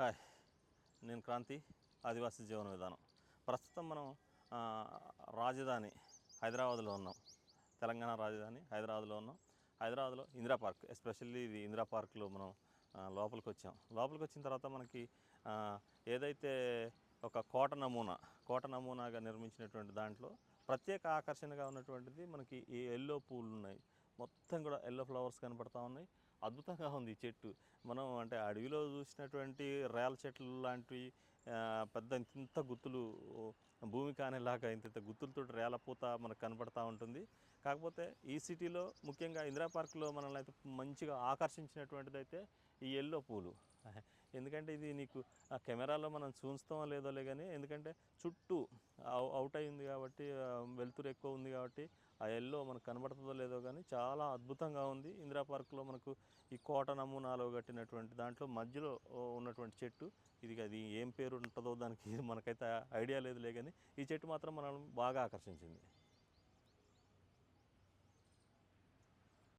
Hi నేను క్రాంతి ఆదివాసీ జీవన విధానం. ప్రస్తుతం మనం రాజధాని హైదరాబాద్లో ఉన్నాం. తెలంగాణ రాజధాని హైదరాబాద్లో ఉన్నాం. హైదరాబాద్లో ఇందిరా పార్క్ ఎస్పెషల్లీ ఇది ఇందిరా పార్క్లో మనం లోపలికి వచ్చాం. లోపలికి వచ్చిన తర్వాత మనకి ఏదైతే ఒక కోట నమూనా కోట నమూనాగా నిర్మించినటువంటి దాంట్లో ప్రత్యేక ఆకర్షణగా ఉన్నటువంటిది మనకి ఈ ఎల్లో పూలు ఉన్నాయి. మొత్తం కూడా ఎల్లో ఫ్లవర్స్ కనపడతా ఉన్నాయి. అద్భుతంగా ఉంది ఈ చెట్టు. మనం అంటే అడవిలో చూసినటువంటి రేల చెట్లు లాంటివి పెద్ద ఇంత గుత్తులు భూమి కానేలాగా ఇంత గుత్తులతో రేల పూత మనకు కనపడతా ఉంటుంది. కాకపోతే ఈ సిటీలో ముఖ్యంగా ఇందిరా పార్క్లో మనల్ని అయితే మంచిగా ఆకర్షించినటువంటిది అయితే ఈ ఎల్లో పూలు. ఎందుకంటే ఇది నీకు ఆ కెమెరాలో మనం చూస్తామో లేదోలే కానీ ఎందుకంటే చుట్టూ అవు- అవుట్ అయింది కాబట్టి వెలుతురు ఎక్కువ ఉంది కాబట్టి ఆ ఎల్లో మనకు కనబడుతుందో లేదో కానీ చాలా అద్భుతంగా ఉంది. ఇందిరా పార్క్లో మనకు ఈ కోట నమూనాలో కట్టినటువంటి దాంట్లో మధ్యలో ఉన్నటువంటి చెట్టు. ఇది అది ఏం పేరు ఉంటుందో దానికి మనకైతే ఐడియా లేదులే కానీ ఈ చెట్టు మాత్రం మనల్ని బాగా ఆకర్షించింది.